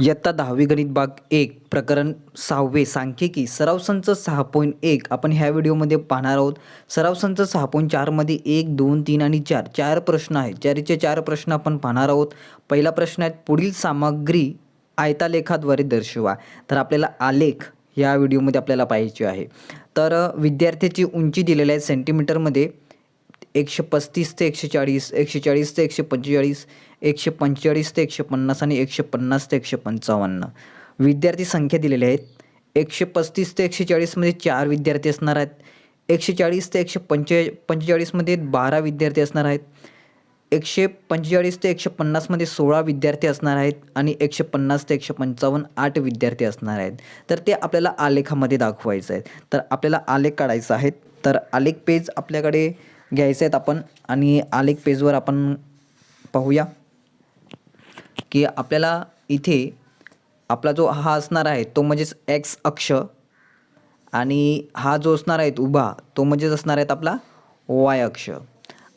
इयत्ता दहावी गणित भाग एक प्रकरण सहावे सांख्यिकी. सराव संच सहा पॉईंट एक. आपण ह्या व्हिडिओमध्ये पाहणार आहोत सराव संच सहा पॉईंट चारमध्ये एक दोन तीन आणि चार. चार प्रश्न आहेत. चारीचे चार प्रश्न आपण पाहणार आहोत. पहिला प्रश्न आहे पुढील सामग्री आयतालेखाद्वारे दर्शवा. तर आपल्याला आलेख या व्हिडिओमध्ये आपल्याला पाहायचे आहे. तर विद्यार्थ्याची उंची दिलेली आहे सेंटीमीटरमध्ये एकशे पस्तीस ते एकशे चाळीस एकशे चाळीस ते एकशे पंचेचाळीस एकशे पंचेचाळीस ते एकशे पन्नास आणि एकशे पन्नास ते एकशे पंचावन्न विद्यार्थी संख्या दिलेल्या आहेत. एकशे पस्तीस ते एकशे चाळीसमध्ये चार विद्यार्थी असणार आहेत. एकशे चाळीस ते एकशे पंचे पंचेचाळीसमध्ये बारा विद्यार्थी असणार आहेत. एकशे पंचेचाळीस ते एकशे पन्नासमध्ये सोळा विद्यार्थी असणार आहेत आणि एकशे पन्नास ते एकशे पंचावन्न आठ विद्यार्थी असणार आहेत. तर ते आपल्याला आलेखामध्ये दाखवायचं आहे. तर आपल्याला आलेख काढायचा आहे. तर आलेख पेज आपल्याकडे घ्यायचे आहेत आपण. आणि आलेख पेजवर आपण पाहूया की आपल्याला इथे आपला जो हा असणार आहे तो म्हणजेच एक्स अक्ष. आणि हा जो असणार आहे उभा तो म्हणजेच असणार आहेत आपला वाय अक्ष.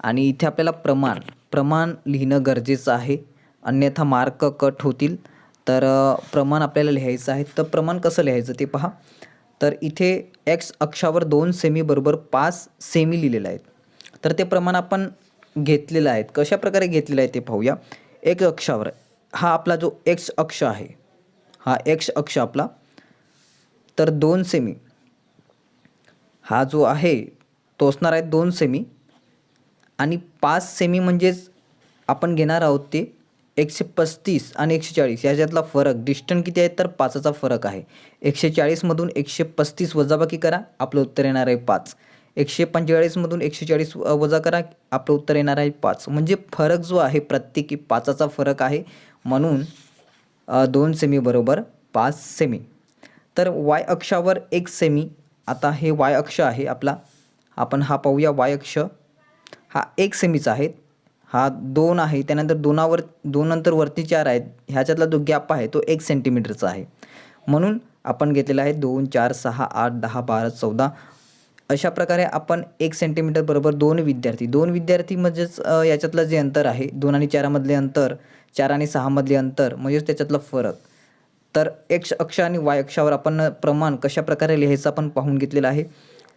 आणि इथे आपल्याला प्रमाण प्रमाण लिहिणं गरजेचं आहे. अन्यथा मार्क कट होतील. तर प्रमाण आपल्याला लिहायचं आहे. तर प्रमाण कसं लिहायचं ते पहा. तर इथे एक्स अक्षावर दोन सेमी बरोबर पाच सेमी लिहिलेलं आहेत. तर ते प्रमाण आपण घेतलेलं आहे कशा प्रकारे घेतलेलं आहे ते पाहूया. एक अक्षावर. हा आपला जो एक्स अक्ष आहे हा एक्स अक्ष आपला. तर दोन सेमी हा जो आहे तो असणार आहे दोन सेमी आणि पाच सेमी म्हणजेच आपण घेणार आहोत ते एकशे पस्तीस आणि एकशे चाळीस. याच्यातला फरक डिस्टन्स किती आहे तर पाचचा फरक आहे. एकशे चाळीसमधून एकशे पस्तीस वजाबाकी करा. आपलं उत्तर येणार आहे पाच. एकशे पंचेचाळीसमधून एकशे चाळीस वजा करा. आपलं उत्तर येणार आहे पाच. म्हणजे फरक जो आहे प्रत्येकी पाचाचा फरक आहे. म्हणून दोन सेमी बरोबर पाच सेमी तर वाय अक्षावर एक सेमी आता हे वाय अक्ष आहे आपला. आपण हा पाहूया वाय अक्ष. हा एक सेमीचा आहे. हा दोन आहे. त्यानंतर दोनावर दोन नंतर वरती चार आहेत. ह्याच्यातला जो गॅप आहे तो एक सेंटीमीटरचा आहे. म्हणून आपण घेतलेला आहे दोन चार सहा आठ दहा बारा चौदा. अशा प्रकारे आपण एक सेंटीमीटर बरोबर दोन विद्यार्थी दोन विद्यार्थी म्हणजेच याच्यातलं जे अंतर आहे दोन आणि चारामधले अंतर चार आणि सहामधले अंतर म्हणजेच त्याच्यातला फरक. तर एक्स अक्ष आणि वाय अक्षावर आपण प्रमाण कशा प्रकारे लिहायचं आपण पाहून घेतलेलं आहे.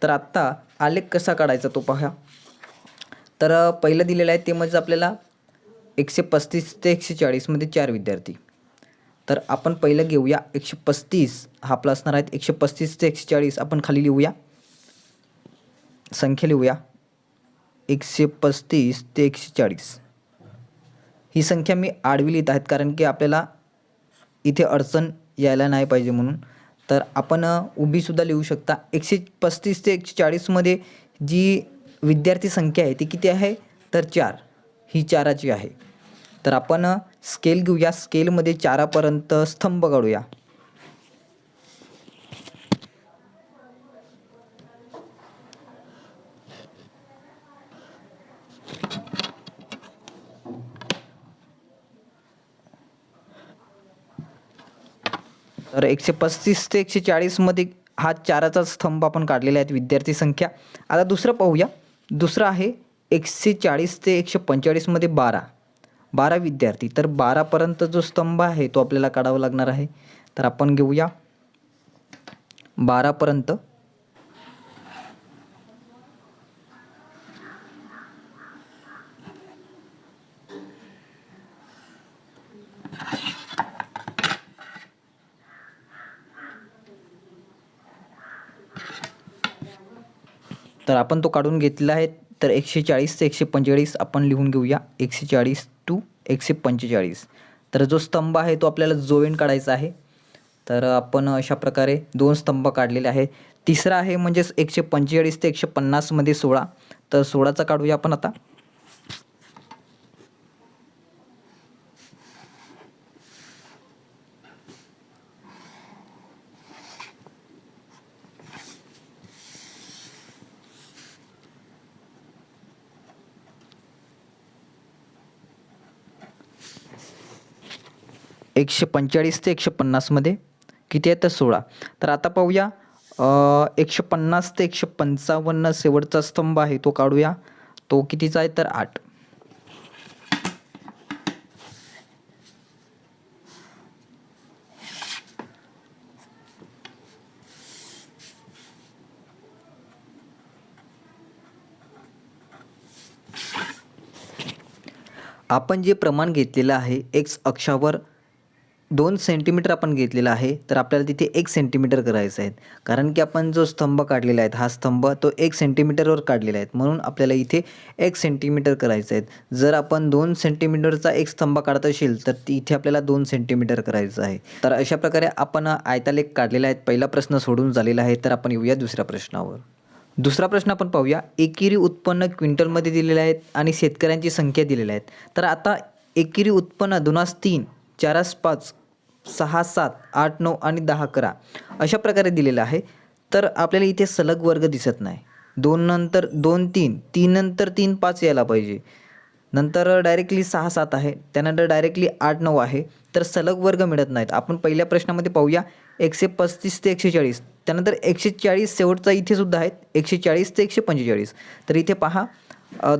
तर आत्ता आलेख कसा काढायचा तो पहा. तर पहिलं दिलेलं आहे ते म्हणजे आपल्याला एकशे पस्तीस ते एकशे चाळीसमध्ये चार विद्यार्थी. तर आपण पहिलं घेऊया एकशे पस्तीस हा आपला असणार आहेत एकशे पस्तीस ते एकशे चाळीस आपण खाली लिहूया. संख्या लिहूया. एकशे पस्तीस ते एकशे चाळीस. ही संख्या मी आडवी लिहित आहेत कारण की आपल्याला इथे अडचण यायला नाही पाहिजे म्हणून. तर आपण उभीसुद्धा लिहू शकता. एकशे पस्तीस ते एकशे चाळीसमध्ये जी विद्यार्थी संख्या आहे ती किती आहे? तर चार. ही चाराची आहे. तर आपण स्केल घेऊया. स्केलमध्ये चारापर्यंत स्तंभ काढूया. तर एकशे पस्तीस ते एकशे चाळीसमध्ये हा चाराचा स्तंभ आपण काढलेला आहे विद्यार्थी संख्या. आता दुसरं पाहूया. दुसरं आहे एकशे चाळीस ते एकशे पंचेचाळीसमध्ये बारा. बारा विद्यार्थी. तर बारापर्यंत जो स्तंभ आहे तो आपल्याला काढावा लागणार आहे. तर आपण घेऊया. बारापर्यंत तर आपण तो काढून घेतलेला आहे. तर एकशे चाळीस ते एकशे पंचेचाळीस आपण लिहून घेऊया. एकशे चाळीस टू एकशे पंचेचाळीस तर जो स्तंभ आहे तो आपल्याला जोवेन काढायचा आहे. तर आपण अशा प्रकारे दोन स्तंभ काढलेले आहे तिसरा आहे म्हणजेच एकशे पंचेचाळीस ते एकशे पन्नासमध्ये सोळा. तर सोळाचा काढूया आपण आता. एकशे पंचेचाळीस ते एकशे पन्नासमध्ये किती आहे तर सोळा. तर आता पाहूया एकशे पन्नास ते एकशे पंचावन्न शेवटचा स्तंभ आहे तो काढूया. तो कितीचा आहे तर आठ. आपण जे प्रमाण घेतलेलं आहे एक्स अक्षावर दोन सेंटीमीटर आपण घेतलेला आहे तर आपल्याला तिथे एक सेंटीमीटर करायचं आहे कारण की आपण जो स्तंभ काढलेला आहे हा स्तंभ तो एक सेंटीमीटरवर काढलेला आहे म्हणून आपल्याला इथे एक सेंटीमीटर करायचं आहे जर आपण दोन सेंटीमीटरचा एक स्तंभ काढत असेल तर इथे आपल्याला दोन सेंटीमीटर करायचं आहे. तर अशा प्रकारे आपण आयतालेख काढलेला आहे. पहिला प्रश्न सोडून झालेला आहे. तर आपण येऊया दुसऱ्या प्रश्नावर. दुसरा प्रश्न आपण पाहूया. एकेरी उत्पन्न क्विंटलमध्ये दिलेले आहेत आणि शेतकऱ्यांची संख्या दिलेल्या आहेत. तर आता एकेरी उत्पन्न दोनास तीन चारास पाच सहा सात आठ नऊ आणि दहा अकरा अशा प्रकारे दिलेलं आहे. तर आपल्याला इथे सलग वर्ग दिसत नाही. दोन नंतर दोन तीन तीन नंतर तीन पाच यायला पाहिजे. नंतर डायरेक्टली सहा सात आहे. त्यानंतर डायरेक्टली आठ नऊ आहे. तर सलग वर्ग मिळत नाहीत. आपण पहिल्या प्रश्नामध्ये पाहूया. एकशे पस्तीस ते एकशे चाळीस. त्यानंतर एकशे चाळीस शेवटचा इथे सुद्धा आहेत एकशे चाळीस ते एकशे पंचेचाळीस. तर इथे पहा.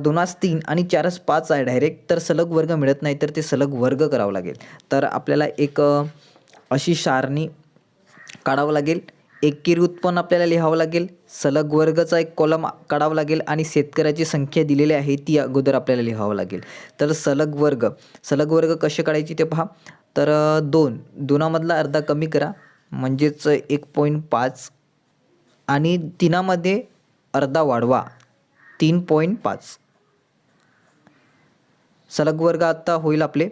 दोनास तीन आणि चारस पाच आहे डायरेक्ट तर सलग वर्ग मिळत नाही तर ते सलग वर्ग करावं लागेल. तर आपल्याला एक अशी सारणी काढावं लागेल. एकेरी उत्पन्न आपल्याला लिहावं लागेल. सलग वर्गचा एक कॉलम काढावा लागेल आणि शेतकऱ्याची संख्या दिलेली आहे ती अगोदर आपल्याला लिहावं लागेल. तर सलग वर्ग. सलग वर्ग कसे काढायचे ते पहा. तर दोन. दोनामधला अर्धा कमी करा. म्हणजेच एक पॉईंट पाच. आणि तिनामध्ये अर्धा वाढवा. तीन पॉईंट पाच. सलग वर्ग आत्ता होईल आपले.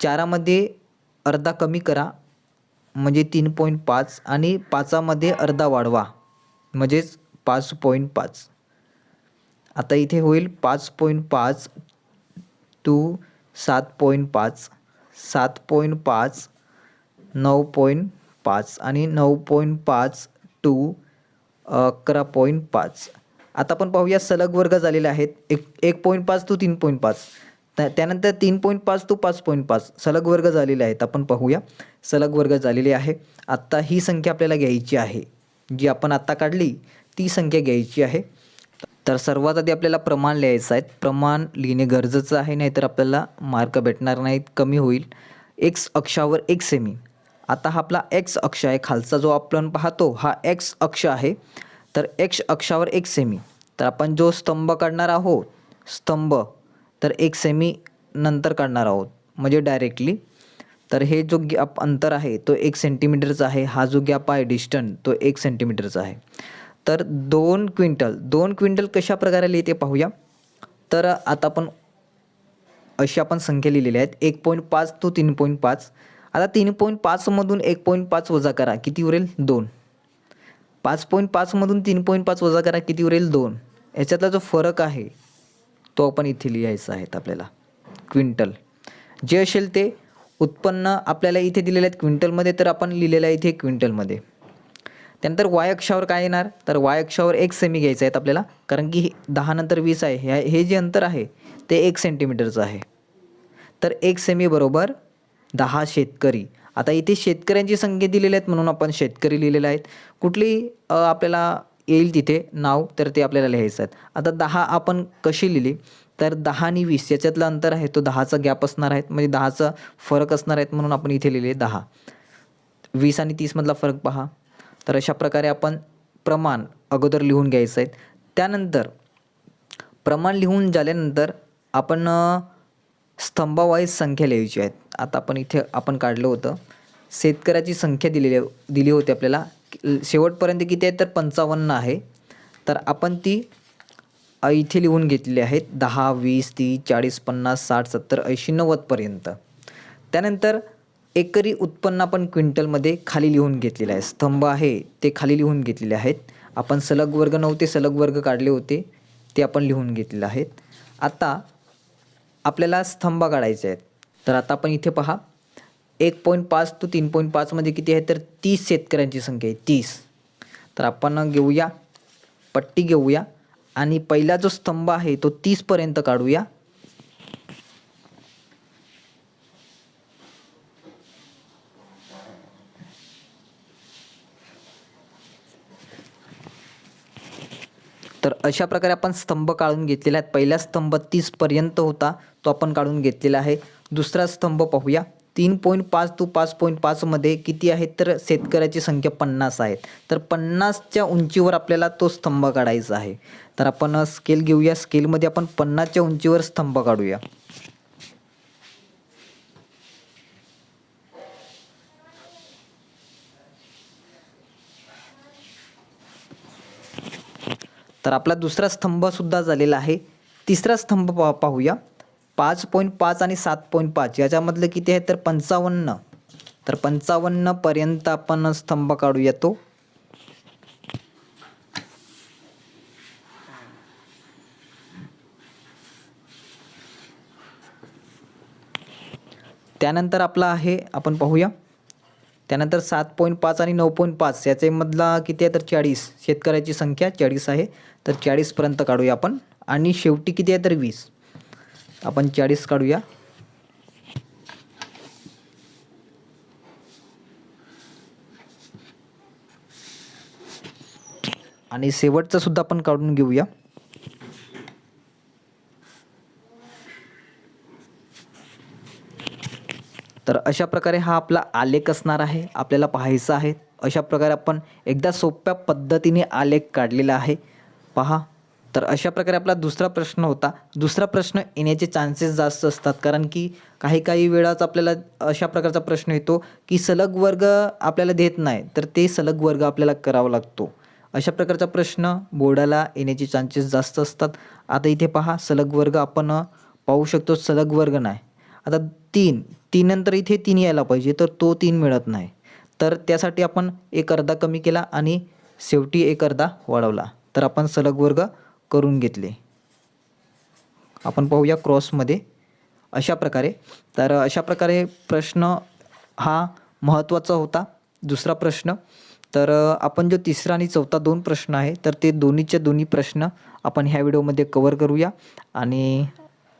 चारामध्ये अर्धा कमी करा म्हणजे तीन पॉईंट पाच आणि पाचामध्ये अर्धा वाढवा म्हणजेच पाच पॉईंट पाच. आता इथे होईल पाच पॉईंट पाच टू सात पॉईंट पाच सात पॉईंट पाच नऊ पॉईंट पाच आणि नऊ पॉईंट पाच टू अकरा पॉईंट पाच. आता आपण पाहूया सलग वर्ग झालेले आहेत. एक एक पॉईंट पाच टू तीन पॉईंट पाच. त्यानंतर तीन पॉईंट पाच टू पाच पॉईंट पाच. सलग वर्ग झालेले आहेत. आपण पाहूया. सलग वर्ग झालेले आहे. आत्ता ही संख्या आपल्याला घ्यायची आहे. जी आपण आत्ता काढली ती संख्या घ्यायची आहे. तर सर्वात आधी आपल्याला प्रमाण लिहायचं आहे. प्रमाण लिहिणे गरजेचं आहे नाहीतर आपल्याला मार्क भेटणार नाहीत कमी होईल. एक्स अक्षावर एक सेमी आता हा आपला एक्स अक्ष आहे. खालचा जो आपण पाहतो हा एक्स अक्ष आहे. तर एक्स अक्षावर एक सेमी तर आपण जो स्तंभ काढणार आहोत स्तंभ तर एक सेमी नंतर काढणार आहोत म्हणजे डायरेक्टली तर हे जो गॅप अंतर आहे तो एक सेंटीमीटरचा आहे. हा जो गॅप आहे डिस्टन्स तो एक सेंटीमीटरचा आहे. तर दोन क्विंटल दोन क्विंटल कशा प्रकारे लिहिते पाहूया? तर आता आपण अशी आपण संख्या लिहिलेली आहेत. एक पॉईंट पाच टू तीन पॉईंट पाच. आता तीन पॉईंट पाचमधून एक पॉईंट पाच वजा करा. किती उरेल? दोन. पाच पॉईंट पाचमधून तीन पॉईंट पाच वजा करा किती उरेल? दोन. याच्यातला जो फरक आहे तो आपण इथे लिहायचा आहे आपल्याला. क्विंटल. जे असेल ते उत्पन्न आपल्याला इथे दिलेलं आहेत क्विंटलमध्ये तर आपण लिहिलेलं आहे इथे क्विंटलमध्ये. त्यानंतर वाय अक्षावर काय येणार? तर वाय अक्षावर एक सेमी घ्यायचं आहेत आपल्याला कारण की दहा नंतर वीस आहे. ह्या हे जे अंतर आहे ते एक सेंटीमीटरचं आहे. तर एक सेमी बरोबर दहा शेतकरी. आता इथे शेतकऱ्यांची संख्या दिलेली आहेत म्हणून आपण शेतकरी लिहिलेले आहेत. कुठली आपल्याला येईल तिथे नाव तर ते आपल्याला लिहायचं आहेत. आता दहा आपण कशी लिहिली? तर दहा आणि वीस याच्यातलं अंतर आहे तो दहाचा गॅप असणार आहेत म्हणजे दहाचा फरक असणार आहेत म्हणून आपण इथे लिहिले दहा. वीस आणि तीसमधला फरक पहा. तर अशा प्रकारे आपण प्रमाण अगोदर लिहून घ्यायचं आहे त्यानंतर प्रमाण लिहून झाल्यानंतर आपण स्तंभावाईज संख्या लिहायची आहेत. आता आपण इथे आपण काढलं होतं. शेतकऱ्याची संख्या दिलेली दिली होती आपल्याला. शेवटपर्यंत किती आहे तर पंचावन्न आहे. तर आपण ती इथे लिहून घेतलेली आहेत. दहा वीस तीस चाळीस पन्नास साठ सत्तर ऐंशी नव्वदपर्यंत त्यानंतर एकरी उत्पन्न आपण क्विंटलमध्ये खाली लिहून घेतलेलं आहे. स्तंभ आहे ते खाली लिहून घेतलेले आहेत. आपण सलग वर्ग नव्हते सलग वर्ग काढले होते ते आपण लिहून घेतलेले आहेत. आता आपल्याला स्तंभ काढायचे आहेत. तर आता आपण इथे पहा. एक पॉईंट पाच टू तीन पॉईंट पाचमध्ये किती आहे? तर तीस शेतकऱ्यांची संख्या आहे. तीस. तर आपण घेऊया. पट्टी घेऊया. आणि पहिला जो स्तंभ आहे तो तीसपर्यंत काढूया तर अशा प्रकारे आपण स्तंभ काढून घेतलेला आहे पहिला स्तंभ तीसपर्यंत होता तो आपण काढून घेतलेला आहे. दुसरा स्तंभ पाहूया. तीन पॉईंट पाच टू पाच पॉईंट पाचमध्ये किती आहेत? तर शेतकऱ्याची संख्या पन्नास आहेत. तर पन्नासच्या उंचीवर आपल्याला तो स्तंभ काढायचा आहे. तर आपण स्केल घेऊया. स्केलमध्ये आपण पन्नासच्या उंचीवर स्तंभ काढूया. तर आपला दुसरा स्तंभसुद्धा झालेला आहे. तिसरा स्तंभ पा पाहूया. पाच पॉईंट पाच आणि सात पॉईंट पाच. याच्यामधलं किती आहे? तर पंचावन्न. तर पंचावन्नपर्यंत आपण स्तंभ काढूया तो त्यानंतर आपला आहे आपण पाहूया. त्यानंतर सात पॉईंट पाच आणि नऊ पॉईंट पाच याच्यामधला किती आहे? तर चाळीस. शेतकऱ्याची संख्या चाळीस आहे. तर चाळीसपर्यंत काढूया आपण. आणि शेवटी किती आहे? तर वीस. आपण चाळीस काढूया. आणि शेवटचं सुद्धा आपण काढून घेऊया. तर अशा प्रकारे हा आपला आलेख असणार आहे आपल्याला पाहायचा आहे. अशा प्रकारे आपण एकदा सोप्या पद्धतीने आलेख काढलेला आहे. पहा. तर अशा प्रकारे आपला दुसरा प्रश्न होता. दुसरा प्रश्न येण्याचे चान्सेस जास्त असतात. कारण की काही काही वेळाच आपल्याला अशा प्रकारचा प्रश्न येतो की सलग वर्ग आपल्याला देत नाही तर ते सलग वर्ग आपल्याला करावा लागतो. अशा प्रकारचा प्रश्न बोर्डाला येण्याचे चान्सेस जास्त असतात. आता इथे पहा. सलग वर्ग आपण पाहू शकतो. सलग वर्ग नाही. आता तीन. तीन नंतर इथे तीन यायला पाहिजे तर तो तीन मिळत नाही. तर त्यासाठी आपण एक अर्धा कमी केला आणि शेवटी एक अर्धा वाढवला. तर आपण सलग वर्ग करून घेतले. आपण पाहूया क्रॉसमध्ये अशा प्रकारे. तर अशा प्रकारे प्रश्न हा महत्त्वाचा होता. दुसरा प्रश्न तर आपण जो तिसरा आणि चौथा दोन प्रश्न आहे तर ते दोन्हीच्या दोन्ही प्रश्न आपण ह्या व्हिडिओमध्ये कवर करूया आणि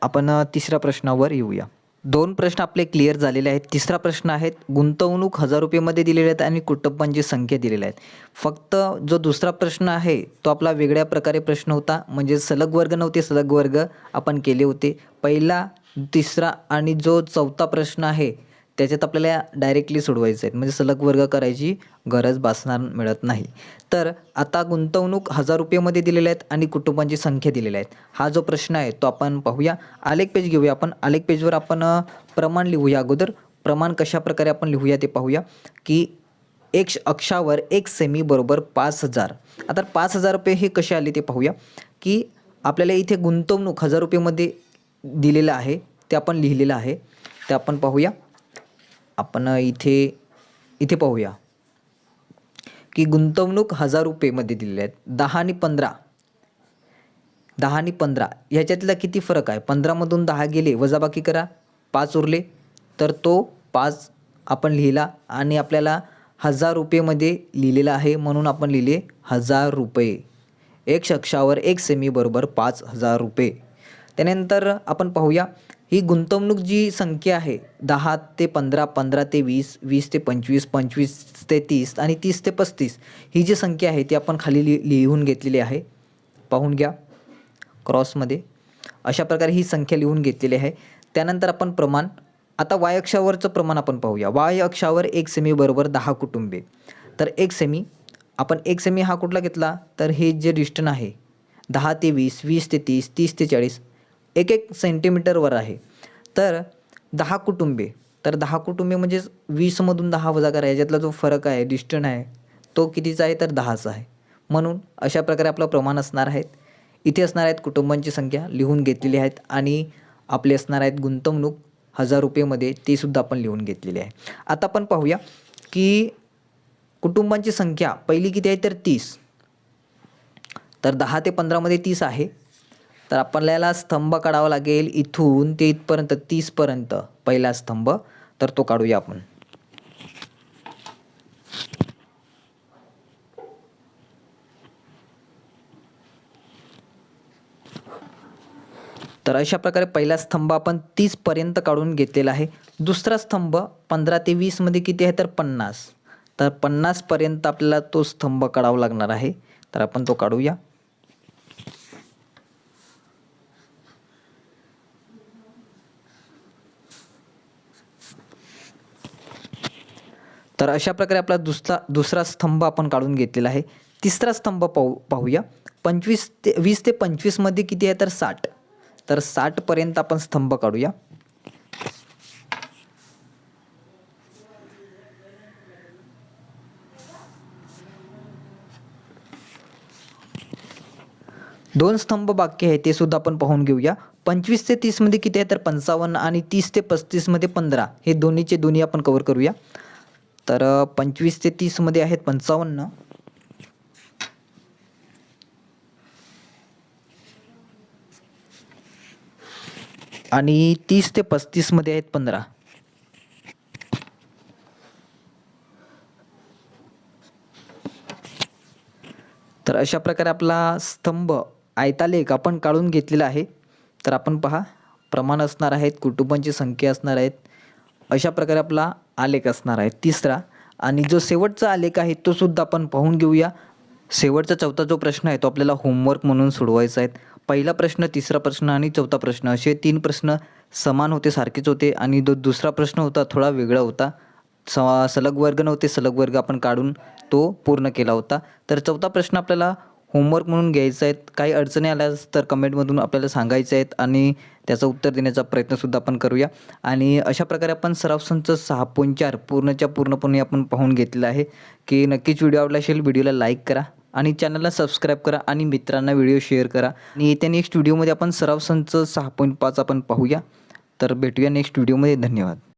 आपण तिसऱ्या प्रश्नावर येऊया. दोन प्रश्न आपले क्लिअर झालेले आहेत. तिसरा प्रश्न आहे गुंतवणूक हजार रुपयेमध्ये दिलेले आहेत आणि कुटुंबांची संख्या दिलेल्या आहेत फक्त जो दुसरा प्रश्न आहे तो आपला वेगळ्या प्रकारे प्रश्न होता. म्हणजे सलग वर्ग नव्हते सलग वर्ग आपण केले होते. पहिला तिसरा आणि जो चौथा प्रश्न आहे त्याच्यात आपल्याला डायरेक्टली सोडवायचं आहे म्हणजे सलग वर्ग करायची गरज भासणार मिळत नाही. तर आता गुंतवणूक हजार रुपयेमध्ये दिलेल्या आहेत आणि कुटुंबांची संख्या दिलेल्या आहेत. हा जो प्रश्न आहे तो आपण पाहूया. आलेख पेज घेऊया आपण. आलेख पेजवर आपण प्रमाण लिहूया अगोदर. प्रमाण कशा प्रकारे आपण लिहूया ते पाहूया. की एक श- अक्षावर एक सेमी बरोबर पाच हजार. आता पाच हजार रुपये हे कसे आले ते पाहूया. की आपल्याला इथे गुंतवणूक हजार रुपयेमध्ये दिलेलं आहे. ते आपण लिहिलेलं आहे. ते आपण पाहूया. आपण इथे इथे पाहूया. की गुंतवणूक हजार रुपयेमध्ये दिलेले आहेत. दहा आणि पंधरा. दहा आणि पंधरा. ह्याच्यातला किती फरक आहे? पंधरामधून दहा गेले वजाबाकी करा. पाच उरले तर तो पाच आपण लिहिला आणि आपल्याला हजार रुपयेमध्ये लिहिलेला आहे म्हणून आपण लिहिले हजार रुपये. एक शक्षावर एक सेमी बरोबर पाच हजार रुपये. त्यानंतर आपण पाहूया. ही गुंतवणूक जी संख्या आहे दहा ते पंधरा पंधरा ते वीस वीस ते पंचवीस पंचवीस ते तीस आणि तीस ते पस्तीस ही जी संख्या आहे ती आपण खाली लि लिहून घेतलेली आहे. पाहून घ्या. क्रॉसमध्ये. अशा प्रकारे ही संख्या लिहून घेतलेली आहे. त्यानंतर आपण प्रमाण. आता वाय अक्षावरचं प्रमाण आपण पाहूया. वाय अक्षावर एक सेमी बरोबर दहा कुटुंबे. तर एक सेमी आपण एक सेमी हा कुठला घेतला? तर हे जे डिस्टन आहे दहा ते वीस वीस ते तीस तीस ते चाळीस एक एक सेंटीमीटरवर आहे. तर दहा कुटुंबे तर दहा कुटुंबे म्हणजे वीसमधून दहा वजा करा याच्यातला जो फरक आहे डिस्टन आहे तो कितीचा आहे तर दहाचा आहे. म्हणून अशा प्रकारे आपलं प्रमाण असणार आहेत. इथे असणार आहेत कुटुंबांची संख्या लिहून घेतलेली आहेत आणि आपले असणार आहेत गुंतवणूक हजार रुपयेमध्ये तीसुद्धा आपण लिहून घेतलेली आहे. आता आपण पाहूया की कुटुंबांची संख्या पहिली किती आहे तर तीस. तर दहा ते पंधरामध्ये तीस आहे. तर आपल्याला स्तंभ काढावा लागेल इथून ते इथपर्यंत तीसपर्यंत पहिला स्तंभ. तर तो काढूया आपण. तर अशा प्रकारे पहिला स्तंभ आपण तीसपर्यंत काढून घेतलेला आहे. दुसरा स्तंभ पंधरा ते वीसमध्ये किती आहे? तर पन्नास. तर पन्नासपर्यंत आपल्याला तो स्तंभ काढावा लागणार आहे. तर आपण तो काढूया. तर अशा प्रकारे आपला दुसरा दुसरा स्तंभ आपण काढून घेतलेला आहे. तिसरा स्तंभ पाहू पाहूया. पंचवीस ते वीस ते पंचवीसमध्ये किती आहे? तर साठ. तर साठपर्यंत आपण स्तंभ काढूया. दोन स्तंभ बाकी आहे ते सुद्धा आपण पाहून घेऊया. पंचवीस ते तीसमध्ये किती आहे? तर पंचावन्न आणि तीस ते पस्तीसमध्ये पंधरा. हे दोन्हीचे दोन्ही आपण कवर करूया. तर पंचवीस ते तीसमध्ये आहेत पंचावन्न. आणि तीस ते पस्तीसमध्ये आहेत पंधरा. तर अशा प्रकारे आपला स्तंभ आयतालेख आपण काढून घेतलेला आहे. तर आपण पहा प्रमाण असणार आहेत कुटुंबांची संख्या असणार आहेत. अशा प्रकारे आपला आलेख असणार आहे. तिसरा आणि जो शेवटचा आलेख आहे तो सुद्धा आपण पाहून घेऊया. शेवटचा चौथा जो प्रश्न आहे तो आपल्याला होमवर्क म्हणून सोडवायचा आहे. पहिला प्रश्न तिसरा प्रश्न आणि चौथा प्रश्न असे तीन प्रश्न समान होते सारखेच होते आणि जो दुसरा प्रश्न होता थोडा वेगळा होता. स सलग वर्ग नव्हते सलग वर्ग आपण काढून तो पूर्ण केला होता. तर चौथा प्रश्न आपल्याला होमवर्क म्हणून घ्यायचं आहेत. काही अडचणी आल्यास तर कमेंटमधून आपल्याला सांगायचं आहेत आणि त्याचं उत्तर देण्याचा प्रयत्नसुद्धा आपण करूया. आणि अशा प्रकारे आपण सराव संच सहा पॉईंट चार पूर्णच्या पूर्णपणे आपण पाहून घेतलेलं आहे. की नक्कीच व्हिडिओ आवडला असेल व्हिडिओला लाईक करा आणि चॅनलला सबस्क्राईब करा आणि मित्रांना व्हिडिओ शेअर करा. आणि येत्या नेक्स्ट व्हिडिओमध्ये आपण सराव संच सहा पॉईंट पाच आपण पाहूया. तर भेटूया नेक्स्ट व्हिडिओमध्ये धन्यवाद.